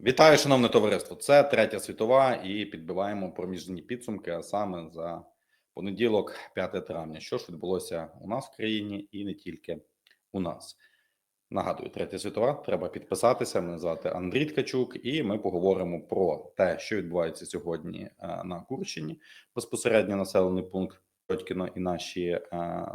Вітаю, шановне товариство. Це третя світова, і підбиваємо проміжні підсумки. А саме за понеділок, 5 травня. Що ж відбулося у нас в країні, і не тільки у нас. Нагадую, третя світова. Треба підписатися. Мене звати Андрій Ткачук, і ми поговоримо про те, що відбувається сьогодні е, на Курщині, безпосередньо населений пункт Тьоткіно і наші е,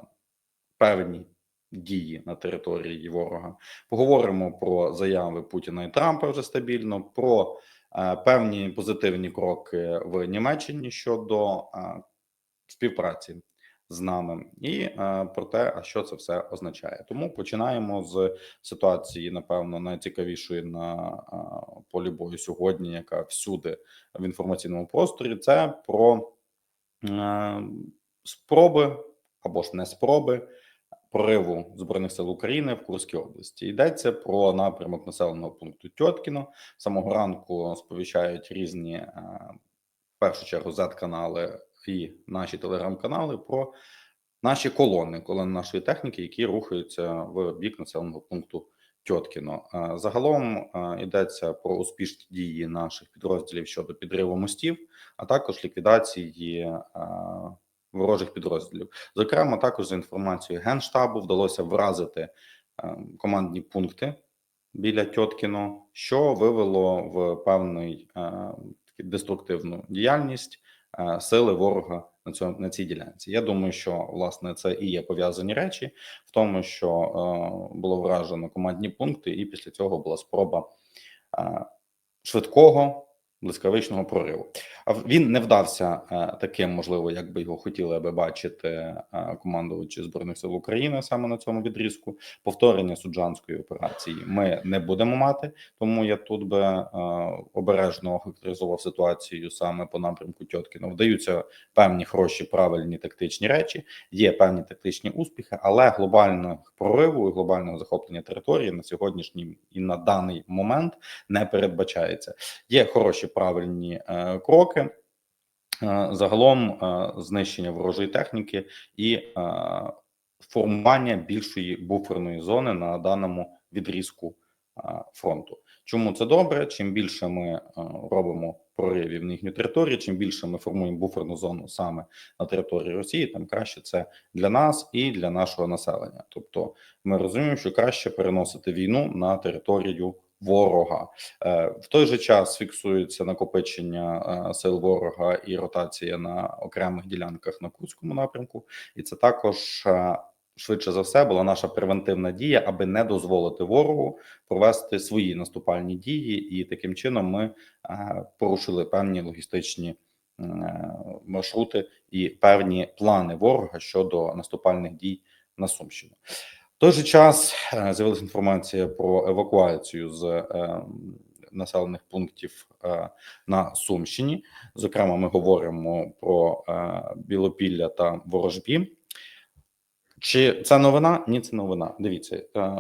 певні дії на території ворога. Поговоримо про заяви Путіна і Трампа вже стабільно, про е, певні позитивні кроки в Німеччині щодо е, співпраці з нами, і е, про те, а що це все означає. Тому починаємо з ситуації, напевно, найцікавішої на полі бою сьогодні, яка всюди в інформаційному просторі. Це про спроби або ж не спроби прориву збройних сил України в Курській області. Йдеться про напрямок населеного пункту Тьоткіно. Самого ранку сповіщають різні е, в першу чергу Z-канали і наші телеграм-канали про наші колони, колони нашої техніки, які рухаються в бік населеного пункту. Тьоткіно Е, загалом е, йдеться про успішні дії наших підрозділів щодо підриву мостів, а також ліквідації ворожих підрозділів. Зокрема, також за інформацією генштабу вдалося вразити е, командні пункти біля Тьоткіно, що вивело в певний е, деструктивну діяльність е, сили ворога на цьому на цій ділянці. Я думаю, що власне це і є пов'язані речі в тому, що було вражено командні пункти, і після цього була спроба швидкого блискавичного прориву. А він не вдався е, таким, можливо, як би його хотіли би бачити е, командувачі збройних сил України саме на цьому відрізку. Повторення суджанської операції ми не будемо мати, тому я тут би е, обережно характеризував ситуацію саме по напрямку Тьоткіно. Вдаються певні хороші, правильні тактичні речі, є певні тактичні успіхи, але глобального прориву і глобального захоплення території на сьогоднішній і на даний момент не передбачається. Є хороші правильні е, кроки. Е, загалом е, знищення ворожої техніки і формування більшої буферної зони на даному відрізку фронту. Чому це добре? Чим більше ми робимо проривів на їхню територію, чим більше ми формуємо буферну зону саме на території Росії, тим краще це для нас і для нашого населення. Тобто, ми розуміємо, що краще переносити війну на територію ворога. Е, В той же час фіксується накопичення е, сил ворога і ротація на окремих ділянках на Курському напрямку, і це також. е, Швидше за все була наша превентивна дія, аби не дозволити ворогу провести свої наступальні дії, і таким чином ми порушили певні логістичні маршрути і певні плани ворога щодо наступальних дій на Сумщину. Той же час е, з'явилася інформація про евакуацію з е, населених пунктів е, на Сумщині. Зокрема, ми говоримо про Білопілля та Ворожбі. Чи це новина? Ні, це новина. Дивіться, е,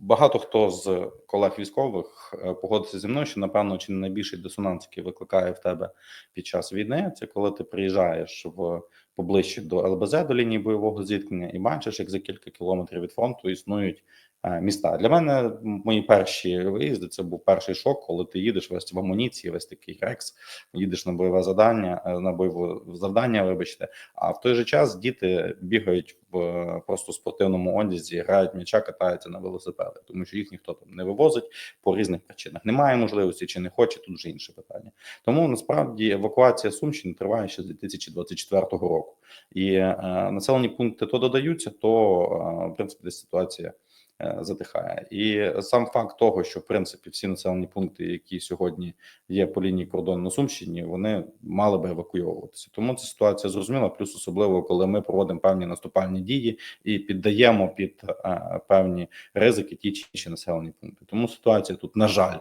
багато хто з колег військових е, погодиться зі мною, що напевно чи не найбільший дисонанс, який викликає в тебе під час війни, це коли ти приїжджаєш в поближче до ЛБЗ, до лінії бойового зіткнення, і бачиш, як за кілька кілометрів від фронту існують міста. Для мене мої перші виїзди це був перший шок, коли ти їдеш весь в амуніції, весь такий рекс, їдеш на бойове завдання, е, на бойове завдання, вибачте. А в той же час діти бігають в е, просто спортивному одязі, грають м'яча, катаються на велосипеди, тому що їх ніхто там не вивозить по різних причинах. Немає можливості чи не хоче, тут вже інше питання. Тому насправді евакуація Сумщини триває ще з 2024 року, і е, населені пункти то додаються, то е, в принципі десь ситуація. Е, Затихає, і сам факт того, що в принципі всі населені пункти, які сьогодні є по лінії кордону на Сумщині, вони мали би евакуйовуватися. Тому ця ситуація зрозуміла. Плюс особливо, коли ми проводимо певні наступальні дії і піддаємо під а, певні ризики ті чи інші населені пункти. Тому ситуація тут, на жаль,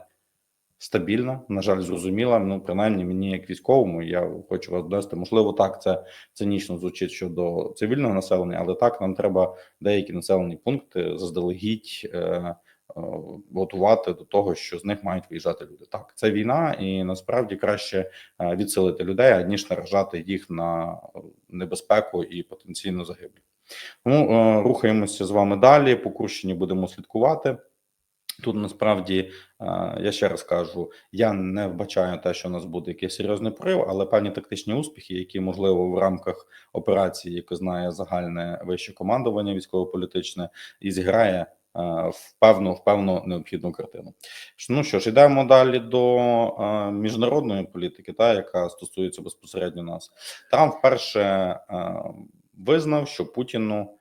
стабільна, на жаль, зрозуміла. Ну, принаймні, мені як військовому, я хочу вас довести. Можливо, так це цинічно звучить щодо цивільного населення, але так нам треба деякі населені пункти заздалегідь. Е, е, Готувати до того, що з них мають виїжджати люди. Так, це війна, і насправді краще е, відселити людей, ніж наражати їх на небезпеку і потенційну загибель. Тому е, рухаємося з вами далі. По Курщині будемо слідкувати. Тут насправді е, я ще раз кажу: я не вбачаю те, що у нас буде якийсь серйозний прорив, але певні тактичні успіхи, які можливо в рамках операції, яку знає загальне вище командування військово-політичне, і зіграє е, в певну в певну необхідну картину. Ну що ж, йдемо далі до е, міжнародної політики, та яка стосується безпосередньо нас. Трамп вперше визнав, що Путіну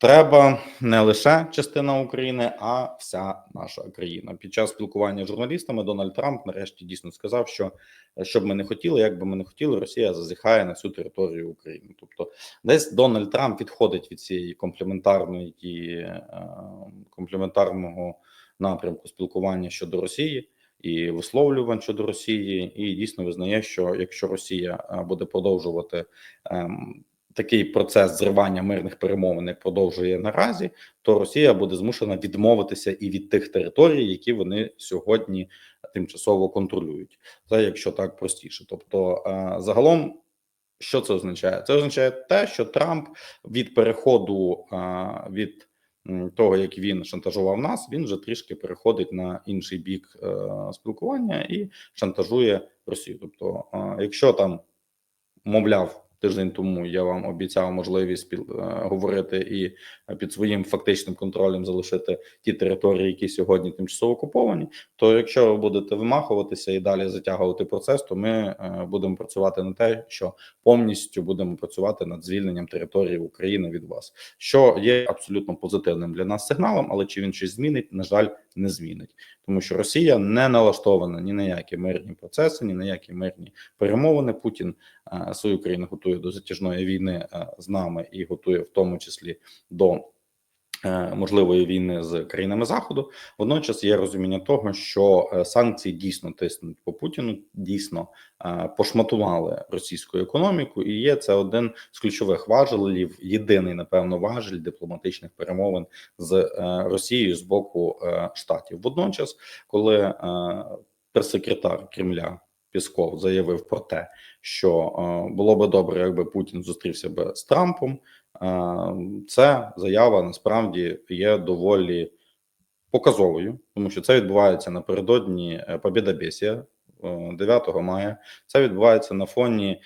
треба не лише частина України, а вся наша країна. Під час спілкування з журналістами Дональд Трамп нарешті дійсно сказав, що е, що б ми не хотіли, як би ми не хотіли, Росія зазіхає на всю територію України. Тобто, десь Дональд Трамп відходить від цієї комплементарної е, комплементарного напрямку спілкування щодо Росії. І висловлювань щодо Росії, і дійсно визнає, що якщо Росія е, буде продовжувати ем, такий процес зривання мирних перемовин як продовжує наразі, то Росія буде змушена відмовитися і від тих територій, які вони сьогодні тимчасово контролюють. Це якщо так простіше. Тобто, е, загалом, що це означає? Це означає те, що Трамп від переходу е, від того, як він шантажував нас, він вже трішки переходить на інший бік е, спілкування і шантажує Росію. Тобто, якщо там мовляв. Тиждень тому я вам обіцяв можливість е, говорити і е, під своїм фактичним контролем залишити ті території, які сьогодні тимчасово окуповані. То якщо ви будете вимахуватися і далі затягувати процес, то ми е, будемо працювати на те, що повністю будемо працювати над звільненням території України від вас, що є абсолютно позитивним для нас сигналом, але чи він щось змінить, на жаль, не змінить, тому що Росія не налаштована ні на які мирні процеси, ні на які мирні перемовини. Путін свою країну готує до затяжної війни е, з нами і готує в тому числі до е, можливої війни з країнами заходу. Водночас є розуміння того, що е, санкції дійсно тиснуть по Путіну, дійсно пошматували російську економіку, і є це один з ключових важелів, єдиний напевно важель дипломатичних перемовин з Росією з боку штатів. Водночас, коли прес-секретар Кремля Пісков заявив про те, що е, було би добре, якби Путін зустрівся би з Трампом. Е, Це заява насправді є доволі показовою, тому що це відбувається напередодні е, Побєдобєсія е, 9 мая. Це відбувається на фоні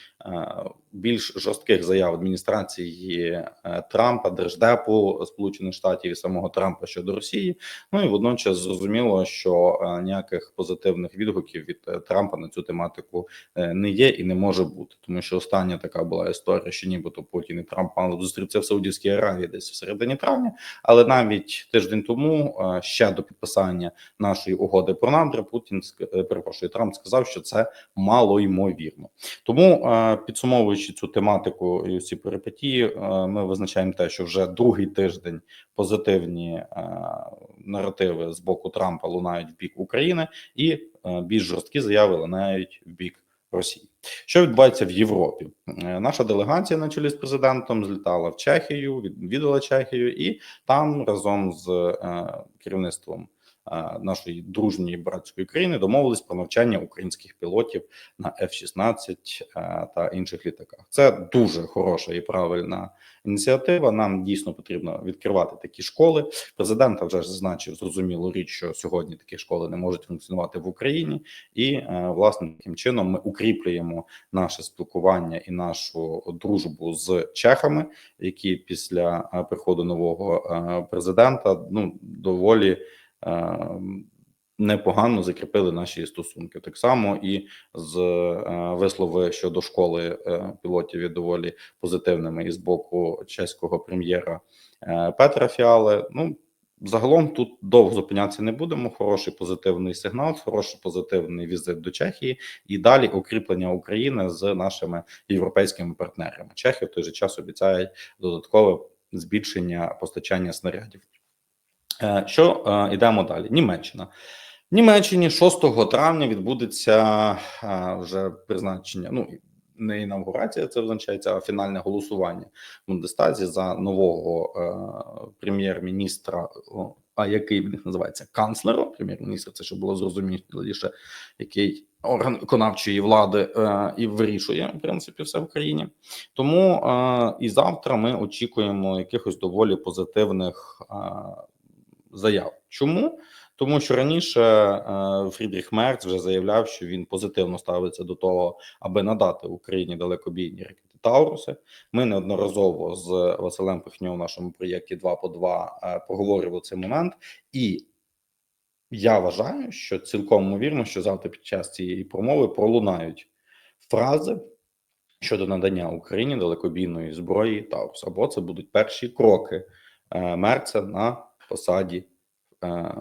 більш жорстких заяв адміністрації е, Трампа, Держдепу Сполучених Штатів і самого Трампа щодо Росії. Ну і водночас зрозуміло, що е, ніяких позитивних відгуків від е, Трампа на цю тематику не є і не може бути, тому що остання така була історія, що нібито Путін і Трамп мали зустрітися в Саудівській Аравії десь в середині травня. Але навіть тиждень тому ще до підписання нашої угоди про надра Путін перепрошую, Трамп сказав, що це мало ймовірно. Тому е, підсумовуючи цю тематику і ці перипетії, е, ми визначаємо те, що вже другий тиждень позитивні е, наративи з боку Трампа лунають в бік України, і е, більш жорсткі заяви лунають в бік Росії. Що відбувається в Європі? Наша делегація на чолі з президентом злітала в Чехію, відвідала Чехію, і там разом з керівництвом нашої дружньої братської країни домовились про навчання українських пілотів на F-16 е, та інших літаках. Це дуже хороша і правильна ініціатива. Нам дійсно потрібно відкривати такі школи. Президент вже зазначив зрозумілу річ, що сьогодні такі школи не можуть функціонувати в Україні, і е, власне таким чином ми укріплюємо наше спілкування і нашу дружбу з чехами, які після е, приходу нового е, президента ну доволі. Е, Непогано закріпили наші стосунки так само, і з е, вислови щодо школи е, пілотів є доволі позитивними і з боку чеського прем'єра е, Петра Фіали. Ну загалом тут довго зупинятися не будемо. Хороший позитивний сигнал, хороший позитивний візит до Чехії і далі укріплення України з нашими європейськими партнерами. Чехи в той же час обіцяють додаткове збільшення постачання снарядів. Е, Що е, йдемо далі? Німеччина. В Німеччині 6 травня відбудеться е, вже призначення. Ну не інавгурація, це означається, а фінальне голосування в Бундестазі за нового прем'єр-міністра. А який в них називається канцлером? Прем'єр-міністр, це щоб було зрозуміліше, який орган виконавчої влади е, і вирішує в принципі все в країні. Тому е, і завтра ми очікуємо якихось доволі позитивних е, заяв. Чому? Тому що раніше е, Фрідріх Мерц вже заявляв, що він позитивно ставиться до того, аби надати Україні далекобійні ракети Тауруси. Ми неодноразово з Василем Пихньом в нашому проєкті 2 по 2 е, проговорювали цей момент, і я вважаю, що цілком ймовірно, що завтра під час цієї промови пролунають фрази щодо надання Україні далекобійної зброї Таурус, або це будуть перші кроки е, Мерца на посаді е,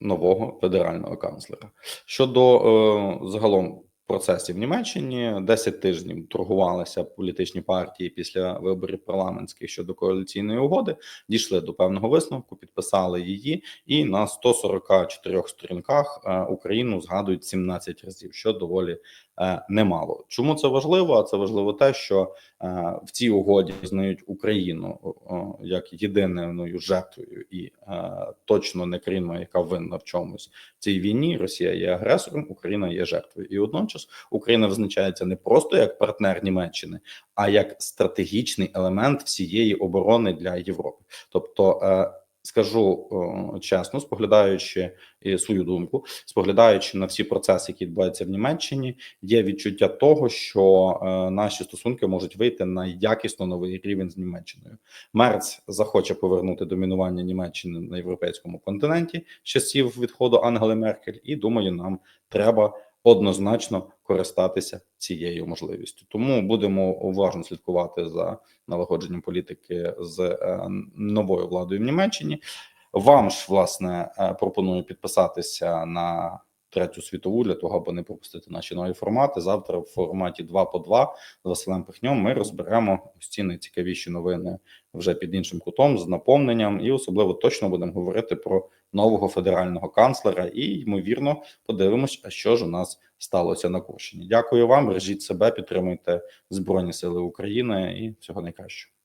нового федерального канцлера. Щодо е, загалом процесів в Німеччині, 10 тижнів торгувалися політичні партії після виборів парламентських щодо коаліційної угоди, дійшли до певного висновку, підписали її, і на 144 сторінках е, Україну згадують 17 разів, що доволі е, немало. Чому це важливо? А це важливо те, що е, в цій угоді знають Україну як єдиною жертвою і точно не країною, яка винна в чомусь в цій війні. Росія є агресором, Україна є жертвою, і водночас Україна визначається не просто як партнер Німеччини, а як стратегічний елемент всієї оборони для Європи. Тобто, е, скажу е, чесно, споглядаючи свою думку, споглядаючи на всі процеси, які відбуваються в Німеччині, є відчуття того, що е, наші стосунки можуть вийти на якісно новий рівень з Німеччиною. Мерц захоче повернути домінування Німеччини на європейському континенті з часів відходу Ангели Меркель, і думаю, нам треба однозначно користатися цією можливістю. Тому будемо уважно слідкувати за налагодженням політики з е, новою владою в Німеччині. Вам ж власне е, пропоную підписатися на третю світову для того, аби не пропустити наші нові формати. Завтра в форматі 2 по 2 з Василем Пихньом ми розберемо ці найцікавіші новини вже під іншим кутом з наповненням, і особливо точно будемо говорити про нового федерального канцлера. І ймовірно подивимось, а що ж у нас сталося на Курщині. Дякую вам. Бережіть себе, підтримуйте Збройні Сили України і всього найкращого.